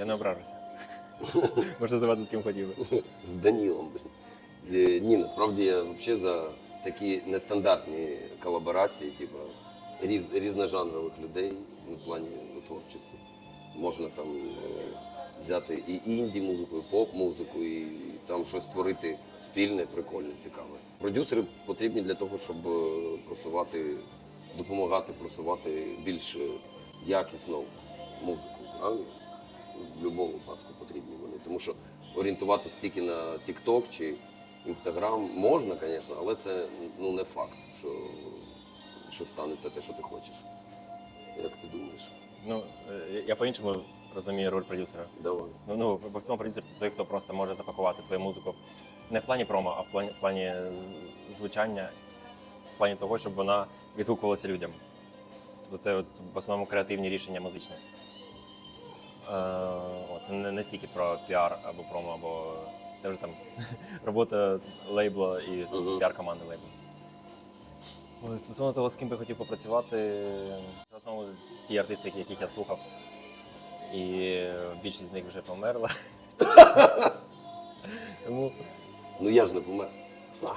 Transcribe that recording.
Я не ображуся. Можна називати з ким хотів би. з Данілом. Е, Ні, насправді я взагалі за такі нестандартні колаборації, типу різ, різножанрових людей в плані творчості. Можна там е, взяти і інді-музику, і поп-музику, і там щось створити спільне, прикольне, цікаве. Продюсери потрібні для того, щоб е, просувати, допомагати просувати більш якісну музику. В будь-якому випадку потрібні вони. Тому що орієнтуватися тільки на TikTok чи Instagram можна, звісно, але це ну, не факт, що, що станеться те, що ти хочеш. Як ти думаєш? Ну, е, я по-іншому розумію роль продюсера. Давай. Ну, ну по всьому продюсер це той, хто просто може запакувати твою музику не в плані промо, а в плані, в плані звучання, в плані того, щоб вона відгукувалася людям. Тобто це от, в основному креативні рішення музичні. Е, от, це не, не стільки про піар або промо, або це вже там робота лейбла і піар-команди лейбла. Стосовно того, з ким би хотів попрацювати, це в основному ті артисти, яких я слухав. І більшість з них вже померла. Тому Ну я ж не помер. А.